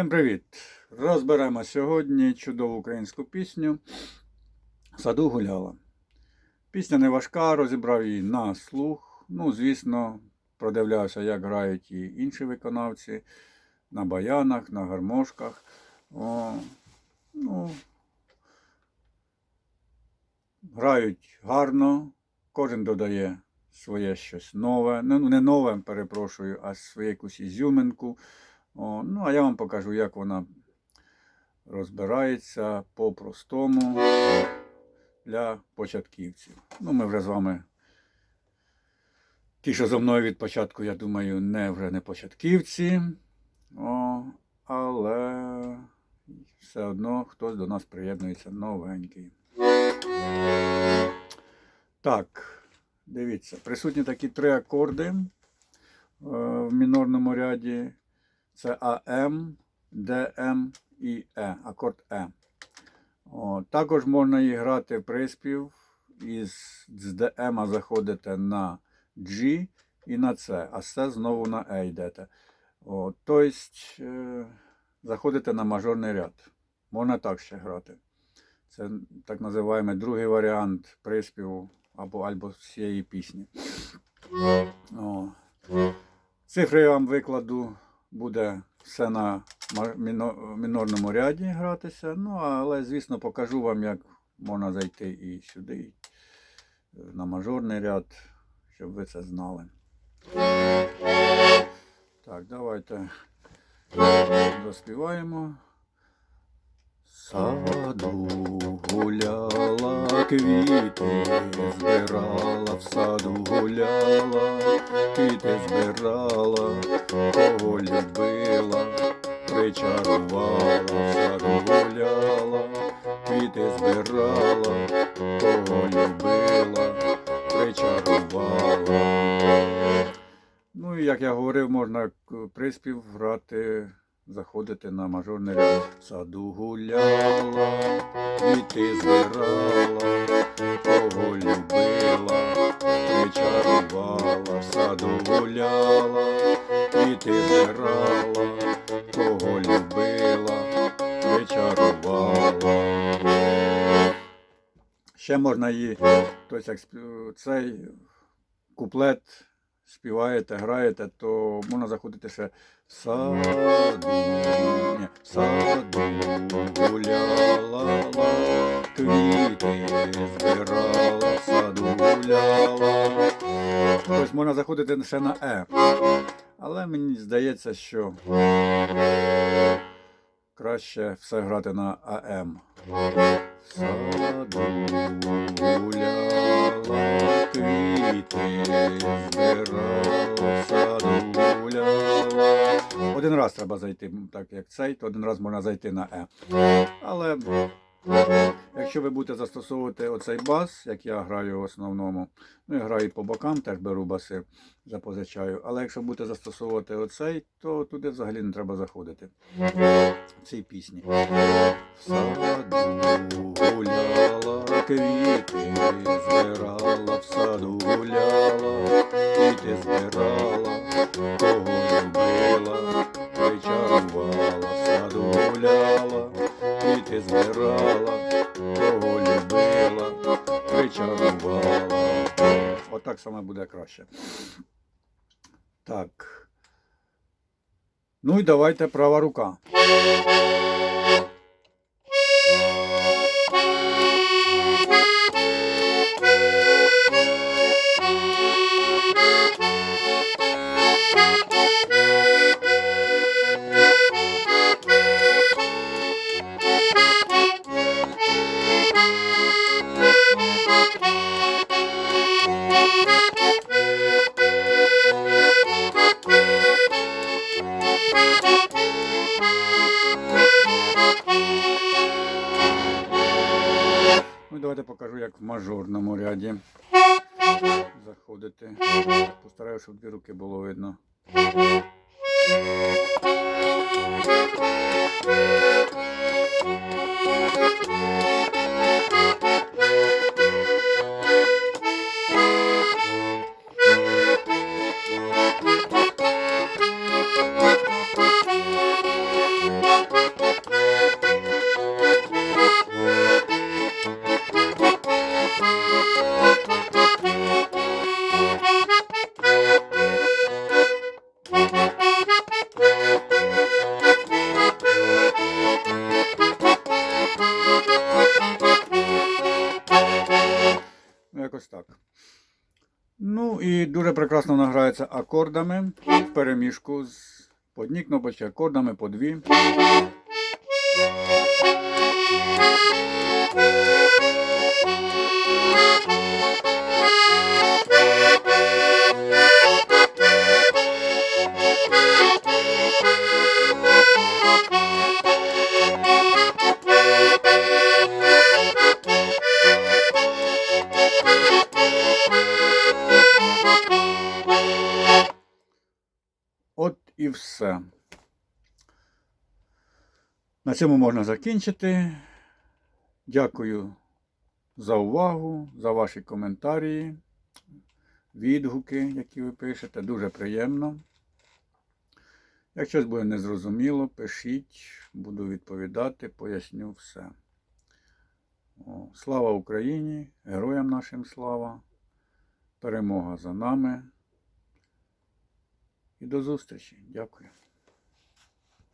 Всім привіт! Розберемо сьогодні чудову українську пісню Саду гуляла. Пісня не важка, розібрав її на слух. Ну, звісно, продивлявся, як грають і інші виконавці на баянах, на гармошках. О, ну, грають гарно, кожен додає своє щось нове. Ну, не нове, перепрошую, а своє якусь ізюминку. О, ну, а я вам покажу, як вона розбирається по-простому для початківців. Ну, ми вже з вами. Ті, що зо мною від початку, я думаю, не вже не початківці. О, але все одно хтось до нас приєднується новенький. Так, дивіться, присутні такі три акорди е, в мінорному ряді. Це АМ, ДМ і Е, акорд Е. О, також можна і грати приспів із з ДМ заходите на G і на С, а С знову на Е йдете. О, тобто заходите на мажорний ряд. Можна так ще грати. Це так називаємо другий варіант приспіву або або всієї пісні. О. Цифри я вам викладу буде все на мінорному ряді гратися. Ну, але, звісно, покажу вам, як можна зайти і сюди, е, на мажорний ряд, щоб ви це знали. Так, давайте заспіваємо. Саду гуляла, квіти збирала, в саду гуляла, квіти збирала, кого любила, причарувала, в саду гуляла, квіти збирала, кого любила, причарувала. Ну і як я говорив, можна приспів грати, заходити на мажорний ряд. Саду гуляла, квіти збирала, кого любила, причарувала, саду гуляла, квіти збирала, кого любила, причарувала. Ще можна її, тобто цей куплет співаєте, граєте, то можна заходити ще в саду, ні, в саду гуляла, квіти збирала, в саду гуляла. Тобто можна заходити ще на Е. Але мені здається, що краще все грати на АМ. Саду гуляла, квіти збирала, гуляла. Один раз треба зайти, так як цей, то один раз можна зайти на Е. Але якщо ви будете застосовувати оцей бас, як я граю в основному, ну я граю по бокам, теж беру баси, запозичаю. Але якщо будете застосовувати оцей, то туди взагалі не треба заходити. В цій пісні. В саду гуляла, квіти збирала, в саду гуляла, квіти збирала, кого любила, причарувала, в саду гуляла, квіти збирала, кого любила, причарувала. Отак саме буде краще. Так. Ну і давайте права рука. Давайте покажу, як в мажорному ряді заходити. Постараюся, щоб дві руки було видно. Ну і дуже прекрасно вона грається акордами в переміжку з по кнопочці, акордами по дві. Все. На цьому можна закінчити. Дякую за увагу, за ваші коментарі, відгуки, які ви пишете. Дуже приємно. Якщо щось буде незрозуміло, пишіть, буду відповідати, поясню все. О, слава Україні! Героям нашим слава! Перемога за нами! І до зустрічі. Дякую.